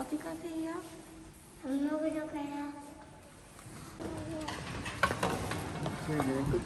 어디 가세요? 밥 먹으러 가요. 이거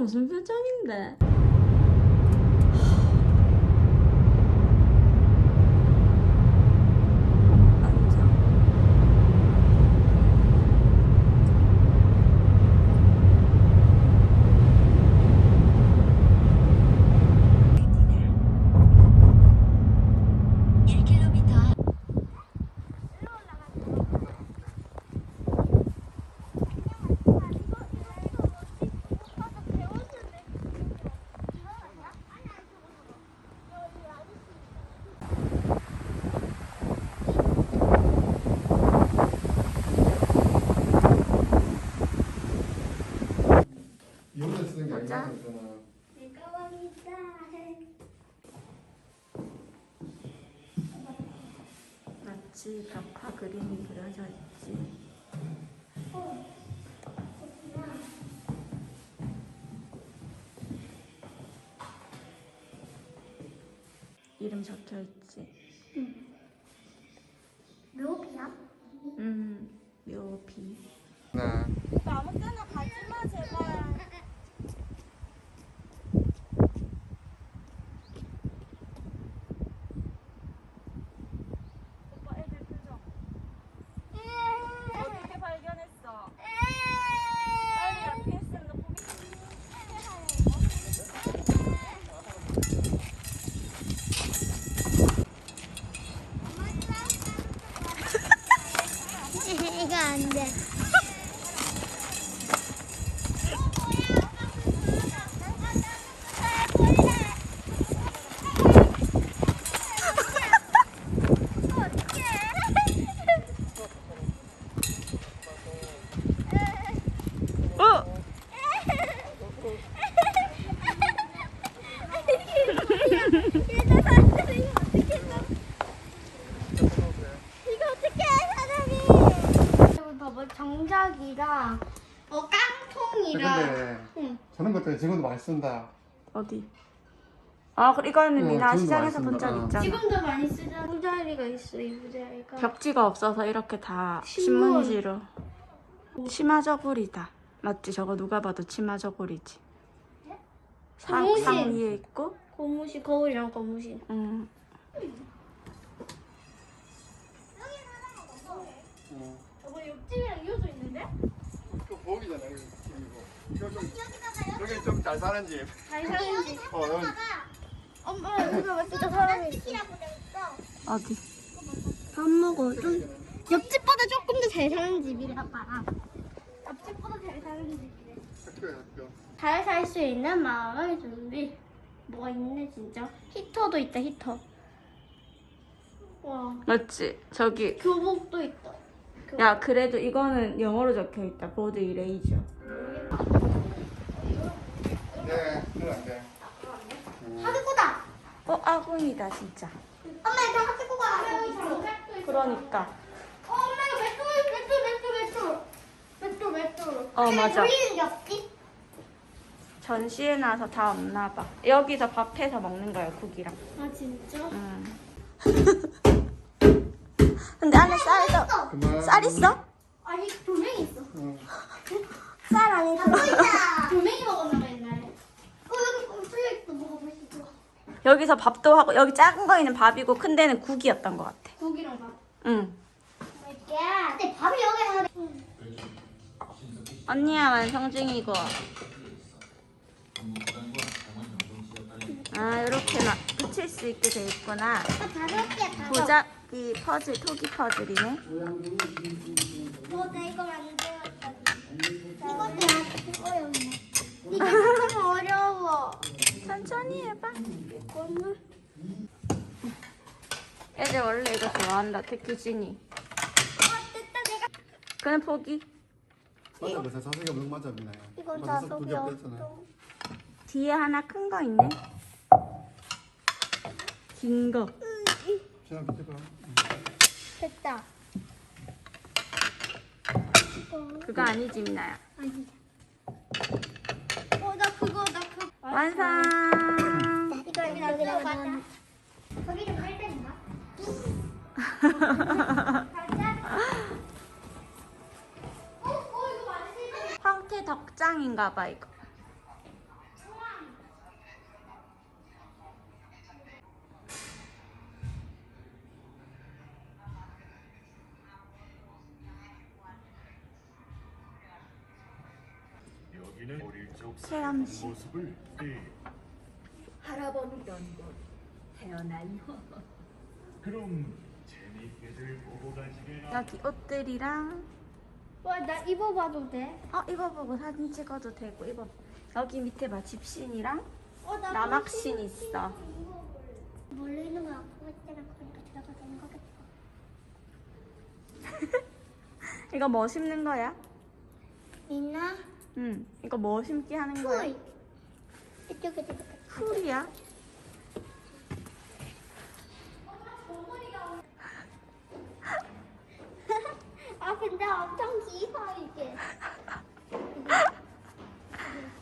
무슨 표정인데? 앉아. 이혼자 쓰는 게 맞아. 아니라 그러잖아. 내가 왕이다. 마치 벽화 그림이 그려져 있지. 이름 적혀 있지. 묘비야? 음, 묘비. 나 아무 때나 가지 마 제발. 오빠 애들 표정. 어떻게 발견했어? 빨리 PS 너 보기. 이거 안 돼. 어! 이거 어떻게 사람이? 여기 봐봐 정작이랑 어 깡통이랑 근데 응. 저런 것들 지금도 많이 쓴다. 어디? 아, 이거는 어, 미나 지금도 시장에서 본 많이 적 쓴다. 있잖아. 지금도 많이 쓰는 부자리가 있어 이 부자리가. 벽지가 없어서 이렇게 다 신문. 신문지로. 치마 저고리다. 맞지? 저거 누가 봐도 치마 저고리지. 상, 고무신. 상 위에 있고, 고무신 거울이랑 고무신. 음, 여보 옆집이랑 이어져 있는데? 그 보기잖아 이거. 이거 좀 여기 좀 잘 사는 집. 잘 사는 집. 어, 여기 엄마 여기가 진짜 사람이 있어. 어디? 밥 먹어. 좀 옆집보다 조금 더 잘 사는 집이라 봐. 옆집보다 잘 사는 집이래. 학교야 학교. 잘 살 수 있는 마음의 준비. 뭐가 있네 진짜. 히터도 있다 히터. 와 맞지? 저기. 교복도 있다. 교복. 야, 그래도 이거는 영어로 적혀 있다. 보드 이레이저. 네, 그건 안 돼. 하드코다. 어, 아군이다, 진짜. 엄마 하드코가 여기 장작도 있어. 그러니까. 어, 엄마 이거 맷돌 맷돌 맷돌 맷돌 맷돌 맷돌. 어, 맞아. 돌리는 게 없지? 전시회 나서 다 없나 봐. 여기서 밥해서 먹는 거야, 국이랑. 아 진짜? 음. 근데 안에 쌀도 그만. 쌀 있어? 아니 돌멩이 있어. 응. 쌀 안에 돌멩이다. 돌멩이 먹었나 봐 옛날에. 어 여기 어, 뚫려 있어 먹어보시죠. 여기서 밥도 하고 여기 작은 거에는 밥이고 큰 데는 국이었던 것 같아. 고기랑 밥. 응. 야, 근데 밥이 여기 하나. 언니야 완성 중이고. 아 이렇게 나 붙일 수 있게 돼 있구나. 아, 다섯 개 다섯. 보자기 퍼즐 토기 퍼즐이네. 어, 나 이거 만들었다. 이것도 이거였네. 이게 좀 어려워. 천천히 해봐. 이거는 애들 원래 이거 좋아한다. 특히 진이. 아, 됐다 내가. 그는 포기. 맞아 없는 거 맞아 미나야 이거 맞아, 자석이 두개 없어. 뒤에 하나 큰 거 있네. 긴 거. 지난 밑에 봐 됐다. 그거 아니지 미나야. 아니. 어, 나 그거, 나 그거. 완성. 맞지? 황태 덕장인가 봐 이거. 여기는 어릴 적 체험실. 모습을 네. 할아버지던 곳 태어나요. 그럼 재미있게들 보고 가시게 여기 옷들이랑 와, 나 입어봐도 돼? 어 이거 보고 사진 찍어도 되고 이거 여기 밑에 봐 집신이랑 어, 나 남학신 있어. 몰래 있는 거 아까 때랑 그러니까 들어가서 있는 거겠다. 이거 뭐 심는 거야? 있나? 응. 이거 뭐 심기 하는 거야? 이쪽에. 풀이야? 아, 근데 엄청 길어, 이게.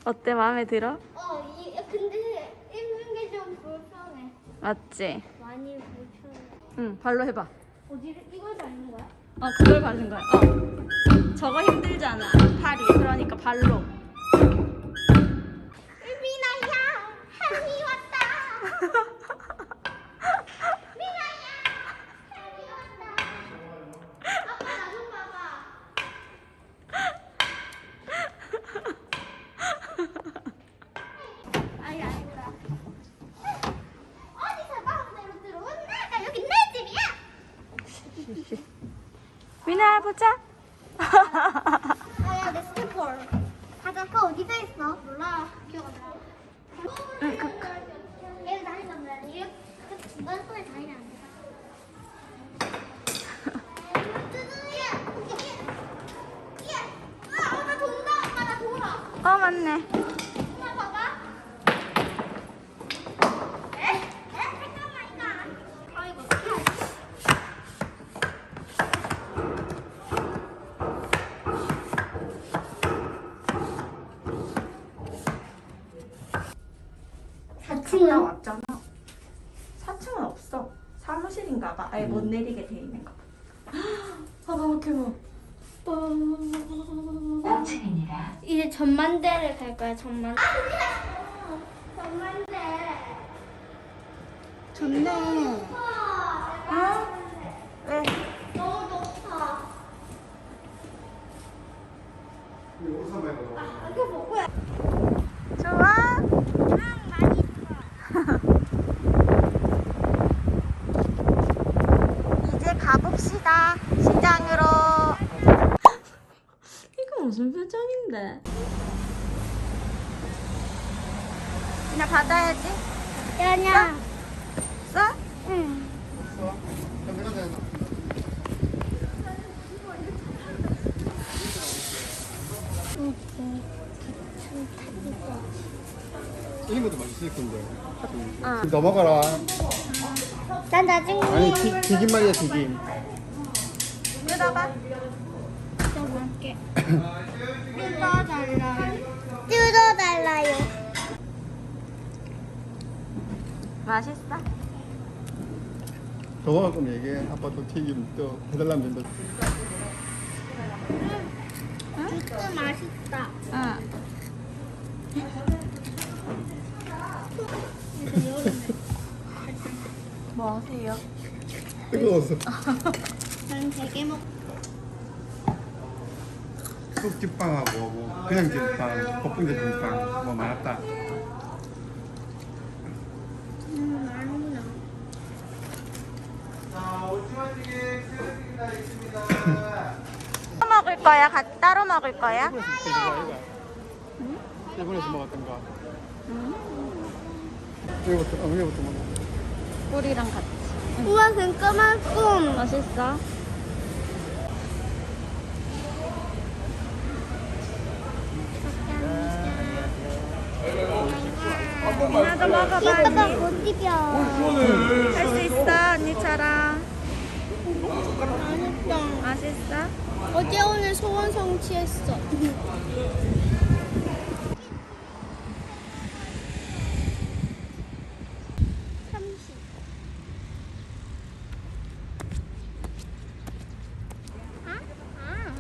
어때 마음에 들어? 어, 이, 근데 입는 게 좀 불편해. 맞지? 많이 불편해. 응. 발로 해봐. 어디를, 이걸 밟는 거야? 어 그걸 바른 거야. 어. 저거 힘들잖아. 팔이. 그러니까 발로. 미나야, 햄이 왔다. 미나야, 햄이 왔다. 아빠 나 좀 봐봐. 아니 아니구나. 어디서 마음대로 들어온다? 여기 내 집이야. 미나 보자. 아야 내 스티커. 가자. 그 어디서 있어? 몰라. 기억 안 나. 응, 그- 얘를 다니던 거야. 이렇게 중간 손에 다니면 안 돼. 두두야. 야. 아, 나 돈다. 엄마 나 돌아. 어 맞네. 엄마 봐봐. 에? 에? 잠깐만 이거. 아이고. 갔다 왔잖아. 4층은 없어. 사무실인가 봐. 아예 돼 있는 거. 아 너무 귀여워. 이제 전만대를 갈 거야 전만대. 전만대. 좋네. 어? 왜? 너무 높아. 이거 옷사 많이 받아 이거 먹고야. 좋아? 응 많이 좋아. 이제 가봅시다. 시장으로. 이거 무슨 표정인데? 그냥 받아야지. 야냐. 써? 응. 이런 것도 맛있을 건데 응. 지금 넘어가라 난 나중에 아니 튀, 튀김 말이야 튀김 뜯어봐. 좀 할게. 뜯어달라요. 뜯어달라요. 맛있어? 더 먹을 거면 얘기해 아빠 또 튀김 또 해달라면 된다 주스 맛있다. 응. 뭐 하세요? 뜨거워서 난 되게 먹. 쑥집빵하고 뭐 그냥 집빵 볶은 집빵 뭐 많았다 음 맛있나. 따로 먹을 거야? 가, 따로 먹을 거야? 일본에서 먹었던 거 이거부터 어머니부터 먹어 꿀이랑 같이. 우와 잠깐만 꿈. 맛있어? 나도 먹어봐 이따가 언니. 못 이겨. 할수 있어 언니처럼. 맛있다. 맛있어? 어제 오늘 소원 성취했어. 삼십. 아? 아.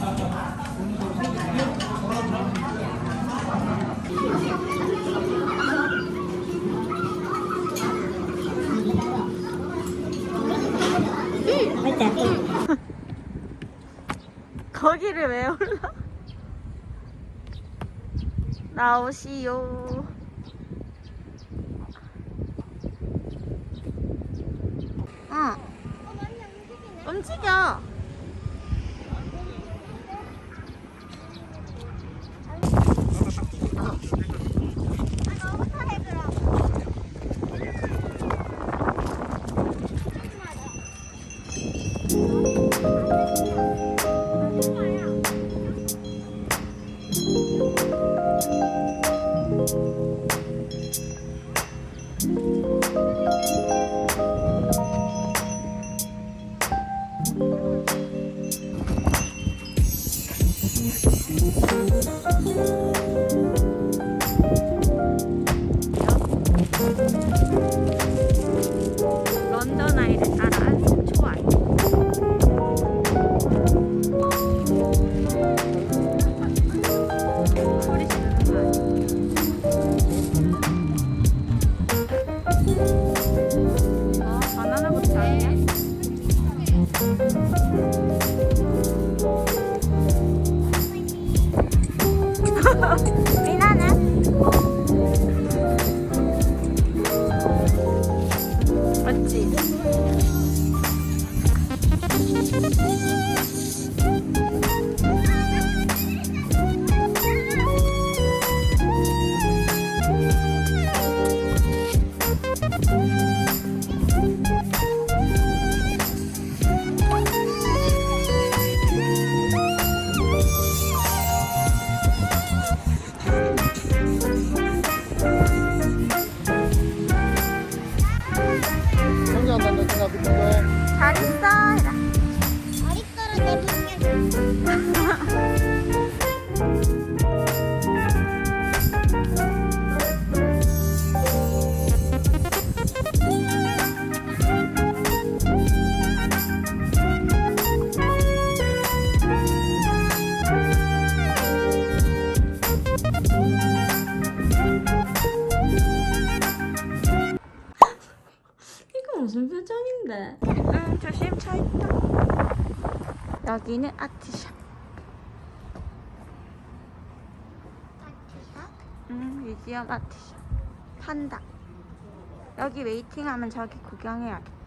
거기를 왜 올라? 나오시오. 응. 움직여. 런던 무슨 표정인데? 응, 조심 차 있다. 여기는 아트샵. 응, 뮤지엄 아트샵. 판다. 여기 웨이팅하면 저기 구경해야겠다.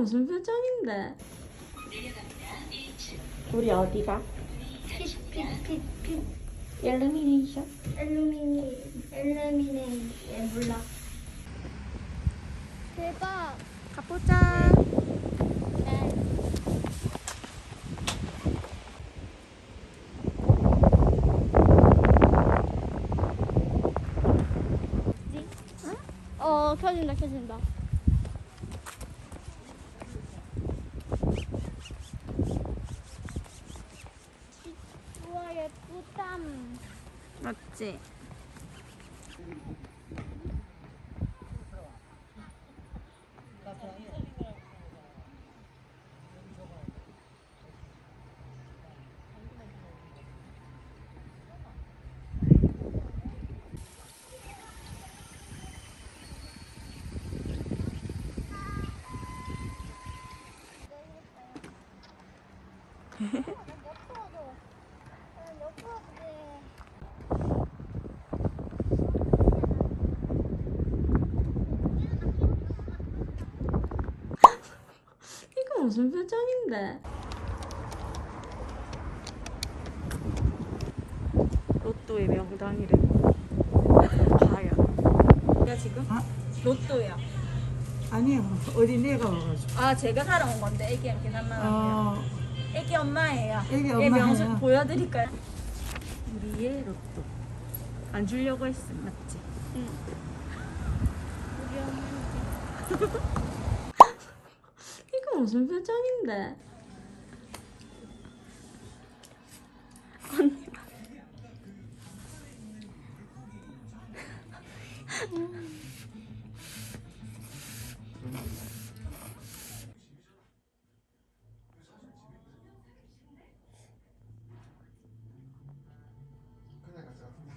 무슨 표정인데? 우리 어디가? 핏핏핏핏 일루미네이션. 엘루미니 엘루미네이 예 몰라. 대박. 가보자. 네. 어 켜진다 켜진다. 쌈. 맞지? 이거 무슨 표정인데? 로또의 명당이래. 과연. 야 지금? 로또야. 아니요 어린애가 와가지고 아 제가 사러 온 건데 애기 산나요. 어 애기 엄마예요. 애기 얘 엄마예요. 명수 보여드릴까요? 우리의 로또. 안 주려고 했음 맞지? 응. 이거 무슨 표정인데? 그냥 Tego się